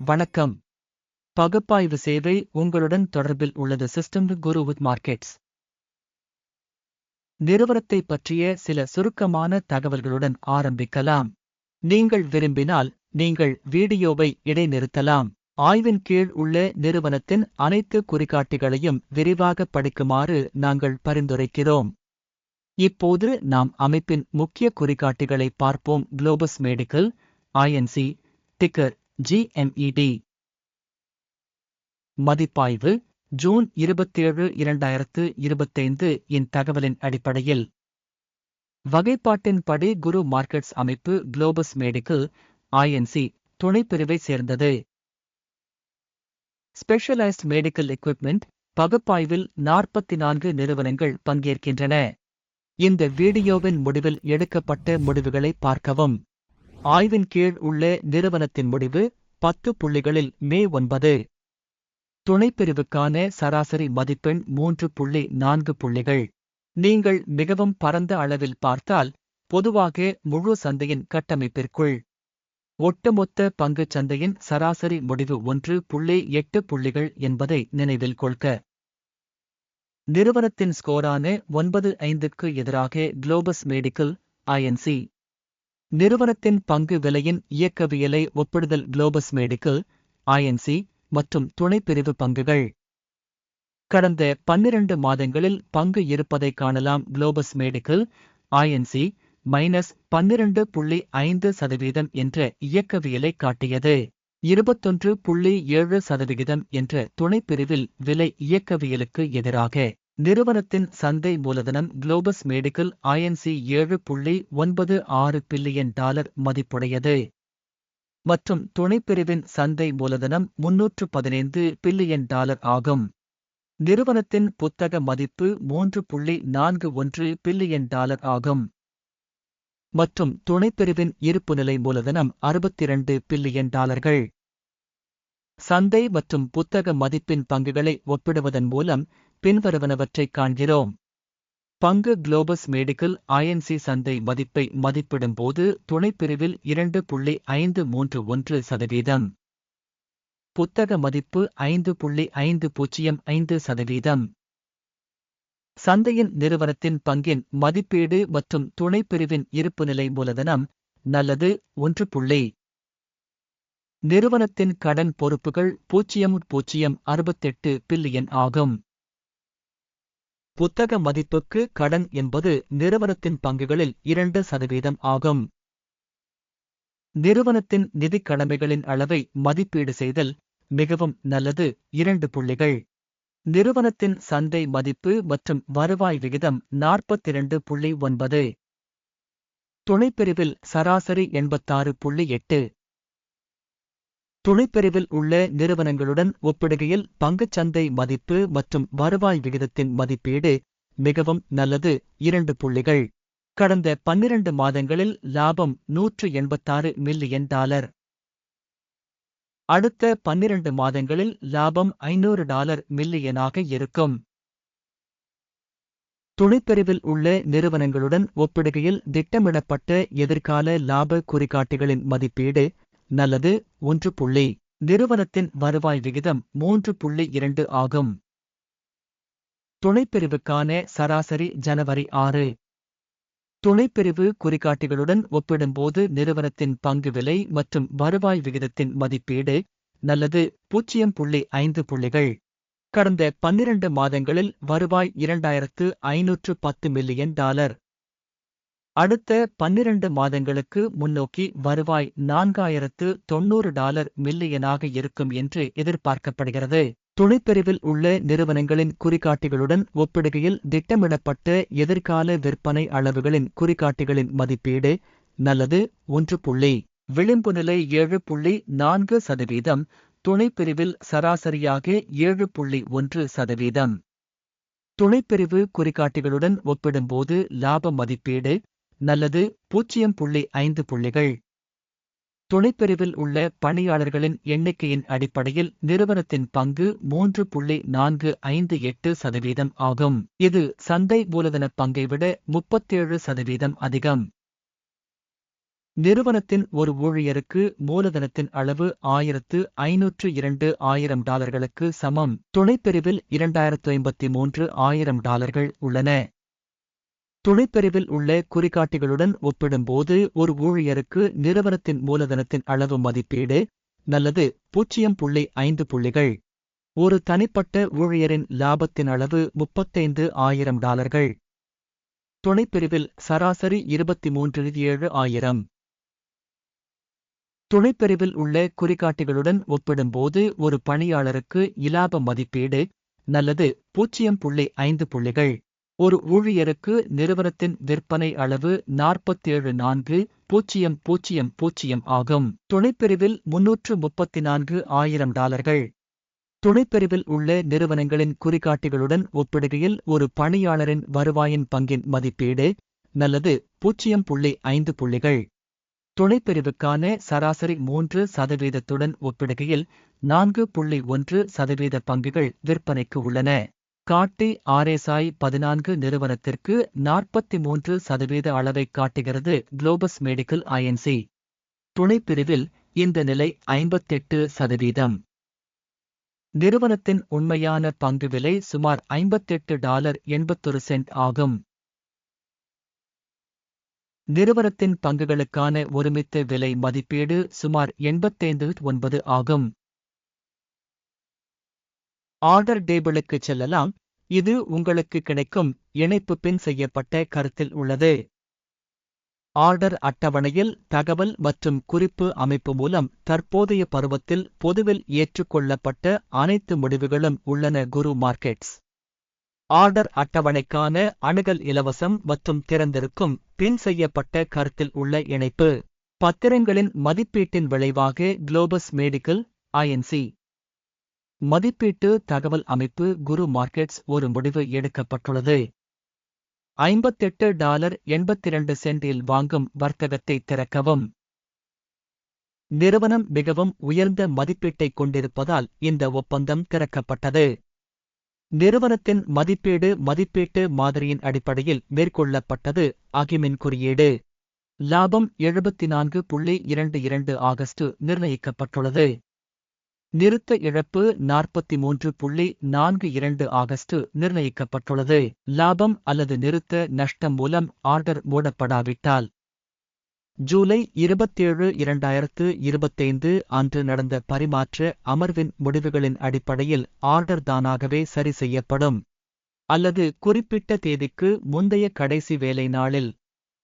வணக்கம். பகுப்பாய்வு சேவை உங்களுடன் தொடர்பில் உள்ளது சிஸ்டம் குரு வித் மார்க்கெட்ஸ். நிறுவனத்தை பற்றிய சில சுருக்கமான தகவல்களுடன் ஆரம்பிக்கலாம். நீங்கள் விரும்பினால் நீங்கள் வீடியோவை இடைநிறுத்தலாம். ஆய்வின் கீழ் உள்ள நிறுவனத்தின் அனைத்து குறிகாட்டிகளையும் விரிவாக படிக்குமாறு நாங்கள் பரிந்துரைக்கிறோம். இப்போது நாம் அமைப்பின் முக்கிய குறிகாட்டிகளை பார்ப்போம். Globus medical Inc ticker GMED மதிப்பாய்வு ஜூன் இருபத்தேழு இரண்டாயிரத்து இருபத்தைந்து இன் தகவலின் அடிப்படையில். வகைப்பாட்டின்படி குரு மார்க்கெட்ஸ் அமைப்பு குளோபஸ் மெடிக்கல் ஐஎன்சி துணைப்பிரிவை சேர்ந்தது. ஸ்பெஷலைஸ்ட் மெடிக்கல் எக்யூப்மெண்ட் பகுப்பாய்வில் நாற்பத்தி நான்கு நிறுவனங்கள் பங்கேற்கின்றன. இந்த வீடியோவின் முடிவில் எடுக்கப்பட்ட முடிவுகளை பார்க்கவும். ஆய்வின் கீழ் உள்ள நிறுவனத்தின் முடிவு பத்து புள்ளிகளில் மே ஒன்பது. துணைப்பிரிவுக்கான சராசரி மதிப்பெண் மூன்று புள்ளி நான்கு புள்ளிகள். நீங்கள் மிகவும் பரந்த அளவில் பார்த்தால் பொதுவாக முழு சந்தையின் கட்டமைப்பிற்குள். ஒட்டுமொத்த பங்குச் சந்தையின் சராசரி முடிவு ஒன்று புள்ளி எட்டு புள்ளிகள் என்பதை நினைவில் கொள்க. நிறுவனத்தின் ஸ்கோரான ஒன்பது ஐந்துக்கு எதிராக குளோபஸ் மெடிக்கல் ஐஎன்சி நிறுவனத்தின் பங்கு விலையின் இயக்கவியலை ஒப்பிடுதல் குளோபஸ் மெடிக்கல் ஐஎன்சி மற்றும் துணைப்பிரிவு பங்குகள். கடந்த பன்னிரண்டு மாதங்களில் பங்கு இருப்பதை காணலாம் குளோபஸ் மெடிக்கல் ஐஎன்சி மைனஸ் பன்னிரண்டு புள்ளி ஐந்து சதவீதம் என்ற இயக்கவியலை காட்டியது. இருபத்தொன்று புள்ளி ஏழு சதவிகிதம் என்ற துணைப்பிரிவில் விலை இயக்கவியலுக்கு எதிராக நிறுவனத்தின் சந்தை மூலதனம் குளோபஸ் மெடிக்கல் ஐஎன்சி ஏழு புள்ளி ஒன்பது ஆறு பில்லியன் டாலர் மதிப்புடையது. மற்றும் துணைப்பிரிவின் சந்தை மூலதனம் முன்னூற்று பதினைந்து பில்லியன் டாலர் ஆகும். நிறுவனத்தின் புத்தக மதிப்பு மூன்று புள்ளி நான்கு ஒன்று பில்லியன் டாலர் ஆகும். மற்றும் துணைப்பிரிவின் இருப்புநிலை மூலதனம் அறுபத்திரண்டு பில்லியன் டாலர்கள். சந்தை மற்றும் புத்தக மதிப்பின் பங்குகளை ஒப்பிடுவதன் மூலம் பின்வருவனவற்றைக் காண்கிறோம். பங்கு குளோபஸ் மெடிக்கல் ஐஎன்சி சந்தை மதிப்பை மதிப்பிடும்போது துணைப்பிரிவில் இரண்டு புள்ளி ஐந்து மூன்று ஒன்று சதவீதம். புத்தக மதிப்பு ஐந்து புள்ளி ஐந்து பூஜ்ஜியம் ஐந்து சதவீதம். சந்தையின் நிறுவனத்தின் பங்கின் மதிப்பீடு மற்றும் துணைப்பிரிவின் இருப்புநிலை மூலதனம் நல்லது ஒன்று புள்ளி. நிறுவனத்தின் கடன் பொறுப்புகள் பூஜ்ஜியம் பூஜ்ஜியம் அறுபத்தெட்டு பில்லியன் ஆகும். புத்தக மதிப்புக்கு கடன் என்பது நிறுவனத்தின் பங்குகளில் இரண்டு சதவீதம் ஆகும். நிறுவனத்தின் நிதிக் கடமைகளின் அளவை மதிப்பீடு செய்தல் மிகவும் நல்லது. இரண்டு புள்ளிகள். நிறுவனத்தின் சந்தை மதிப்பு மற்றும் வருவாய் விகிதம் நாற்பத்திரண்டு புள்ளி ஒன்பது. துணைப்பிரிவில் சராசரி எண்பத்தாறு புள்ளி எட்டு. துணைப்பிரிவில் உள்ள நிறுவனங்களுடன் ஒப்பிடுகையில் பங்குச்சந்தை மதிப்பு மற்றும் வருவாய் விகிதத்தின் மதிப்பீடு மிகவும் நல்லது. இரண்டு புள்ளிகள். கடந்த பன்னிரண்டு மாதங்களில் லாபம் நூற்று எண்பத்தாறு மில்லியன் டாலர். அடுத்த பன்னிரண்டு மாதங்களில் லாபம் ஐநூறு டாலர் மில்லியனாக இருக்கும். துணைப்பிரிவில் உள்ள நிறுவனங்களுடன் ஒப்பிடுகையில் திட்டமிடப்பட்ட எதிர்கால லாப குறிகாட்டிகளின் மதிப்பீடு நல்லது ஒன்று புள்ளி. நிறுவனத்தின் வருவாய் விகிதம் மூன்று புள்ளி இரண்டு ஆகும். துணைப்பிரிவுக்கான சராசரி ஜனவரி ஆறு. துணைப்பிரிவு குறிகாட்டிகளுடன் ஒப்பிடும்போது நிறுவனத்தின் பங்கு விலை மற்றும் வருவாய் விகிதத்தின் மதிப்பீடு நல்லது பூஜ்ஜியம் புள்ளி ஐந்து புள்ளிகள். கடந்த பன்னிரண்டு மாதங்களில் வருவாய் இரண்டாயிரத்து ஐநூற்று பத்து மில்லியன் டாலர். அடுத்த பன்னிரண்டு மாதங்களுக்கு முன்னோக்கி வருவாய் நான்காயிரத்து தொன்னூறு டாலர் மில்லியனாக இருக்கும் என்று எதிர்பார்க்கப்படுகிறது. துணைப்பிரிவில் உள்ள நிறுவனங்களின் குறிகாட்டிகளுடன் ஒப்பிடுகையில் திட்டமிடப்பட்ட எதிர்கால விற்பனை அளவுகளின் குறிகாட்டிகளின் மதிப்பீடு நல்லது ஒன்று புள்ளி. விளிம்பு நிலை ஏழு புள்ளி நான்கு சதவீதம் துணைப்பிரிவில் சராசரியாக ஏழு புள்ளி ஒன்று சதவீதம். துணைப்பிரிவு குறிகாட்டிகளுடன் ஒப்பிடும்போது லாப மதிப்பீடு நல்லது பூஜ்ஜியம் புள்ளி ஐந்து புள்ளிகள். துணைப்பிரிவில் உள்ள பணியாளர்களின் எண்ணிக்கையின் அடிப்படையில் நிறுவனத்தின் பங்கு மூன்று புள்ளி நான்கு ஐந்து எட்டு சதவீதம் ஆகும். இது சந்தை மூலதன பங்கை விட முப்பத்தேழு சதவீதம் அதிகம். நிறுவனத்தின் ஒரு ஊழியருக்கு மூலதனத்தின் அளவு ஆயிரத்து ஐநூற்று இரண்டு ஆயிரம் டாலர்களுக்கு சமம். துணைப்பிரிவில் இரண்டாயிரத்து ஐம்பத்தி மூன்று ஆயிரம் டாலர்கள் உள்ளன. துணைப்பிரிவில் உள்ள குறிகாட்டிகளுடன் ஒப்பிடும்போது ஒரு ஊழியருக்கு நிறுவனத்தின் மூலதனத்தின் அளவு மதிப்பீடு நல்லது பூஜ்ஜியம் புள்ளி ஐந்து புள்ளிகள். ஒரு தனிப்பட்ட ஊழியரின் லாபத்தின் அளவு முப்பத்தைந்து ஆயிரம் டாலர்கள். துணைப்பிரிவில் சராசரி இருபத்தி மூன்று ஏழு ஆயிரம். துணைப்பிரிவில் உள்ள குறிகாட்டிகளுடன் ஒப்பிடும்போது ஒரு பணியாளருக்கு இலாப மதிப்பீடு நல்லது பூஜ்ஜியம் புள்ளி ஐந்து புள்ளிகள். ஒரு ஊழியருக்கு நிறுவனத்தின் விற்பனை அளவு நாற்பத்தேழு நான்கு பூஜ்ஜியம் பூஜ்ஜியம் பூஜ்ஜியம் ஆகும். துணைப்பிரிவில் முன்னூற்று முப்பத்தி நான்கு ஆயிரம் டாலர்கள். துணைப்பிரிவில் உள்ள நிறுவனங்களின் குறிகாட்டிகளுடன் ஒப்பிடுகையில் ஒரு பணியாளரின் வருவாயின் பங்கின் மதிப்பீடு நல்லது பூஜ்ஜியம் புள்ளி ஐந்து புள்ளிகள். துணைப்பிரிவுக்கான சராசரி மூன்று சதவீதத்துடன் ஒப்பிடுகையில் நான்கு புள்ளி ஒன்று சதவீத பங்குகள் விற்பனைக்கு உள்ளன. காட்டி ஆர்எஸ்ஐ பதினான்கு நிறுவனத்திற்கு நாற்பத்தி மூன்று சதவீத அளவை காட்டுகிறது குளோபஸ் மெடிக்கல் ஐஎன்சி துணைப்பிரிவில் இந்த நிலை ஐம்பத்தெட்டு சதவீதம். நிறுவனத்தின் உண்மையான பங்கு விலை சுமார் ஐம்பத்தெட்டு டாலர் எண்பத்தொரு சென்ட் ஆகும். நிறுவனத்தின் பங்குகளுக்கான ஒருமித்த விலை மதிப்பீடு சுமார் எண்பத்தைந்து ஒன்பது ஆகும். ஆர்டர் டேபிளுக்கு செல்லலாம். இது உங்களுக்கு கிடைக்கும் இணைப்பு பின் செய்யப்பட்ட கருத்தில் உள்ளது. ஆர்டர் அட்டவணையில் தகவல் மற்றும் குறிப்பு அமைப்பு மூலம் தற்போதைய பருவத்தில் பொதுவில் ஏற்றுக்கொள்ளப்பட்ட அனைத்து முடிவுகளும் உள்ளன குரு மார்க்கெட்ஸ். ஆர்டர் அட்டவணைக்கான அணுகல் இலவசம் மற்றும் திறந்திருக்கும் பின் செய்யப்பட்ட கருத்தில் உள்ள இணைப்பு. பத்திரங்களின் மதிப்பீட்டின் விளைவாக குளோபஸ் மெடிக்கல் ஐஎன்சி மதிப்பீட்டு தகவல் அமைப்பு குரு மார்க்கெட்ஸ் ஒரு முடிவு எடுக்கப்பட்டுள்ளது. ஐம்பத்தெட்டு டாலர் எண்பத்திரண்டு சென்டில் வாங்கும் வர்த்தகத்தை திறக்கவும். நிறுவனம் மிகவும் உயர்ந்த மதிப்பீட்டைக் கொண்டிருப்பதால் இந்த ஒப்பந்தம் திறக்கப்பட்டது. நிறுவனத்தின் மதிப்பீடு மதிப்பீட்டு மாதிரியின் அடிப்படையில் மேற்கொள்ளப்பட்டது அகிமின் குறியீடு. லாபம் எழுபத்தி நான்கு புள்ளி இரண்டு இரண்டு ஆகஸ்ட் நிர்ணயிக்கப்பட்டுள்ளது. நிறுத்த இழப்பு நாற்பத்தி மூன்று புள்ளி நான்கு இரண்டு ஆகஸ்ட் நிர்ணயிக்கப்பட்டுள்ளது. லாபம் அல்லது நிறுத்த நஷ்டம் மூலம் ஆர்டர் மூடப்படாவிட்டால் ஜூலை இருபத்தேழு இரண்டாயிரத்து இருபத்தைந்து அன்று நடந்த பரிமாற்ற அமர்வின் முடிவுகளின் அடிப்படையில் ஆர்டர் தானாகவே சரி செய்யப்படும். அல்லது குறிப்பிட்ட தேதிக்கு முந்தைய கடைசி வேலை நாளில்.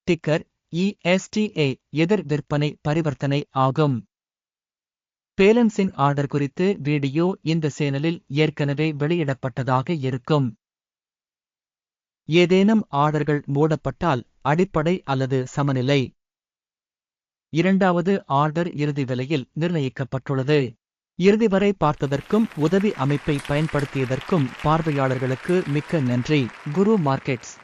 டிக்கர் இஎஸ்டிஏ எதிர் விற்பனை பரிவர்த்தனை ஆகும். பேலன்சிங் ஆர்டர் குறித்து வீடியோ இந்த சேனலில் ஏற்கனவே வெளியிடப்பட்டதாக இருக்கும். ஏதேனும் ஆர்டர்கள் மூடப்பட்டால் அடிப்படை அல்லது சமநிலை. இரண்டாவது ஆர்டர் இறுதி விலையில் நிர்ணயிக்கப்பட்டுள்ளது. இறுதி வரை பார்த்ததற்கும் உதவி அமைப்பை பயன்படுத்தியதற்கும் பார்வையாளர்களுக்கு மிக்க நன்றி. குரு மார்க்கெட்ஸ்.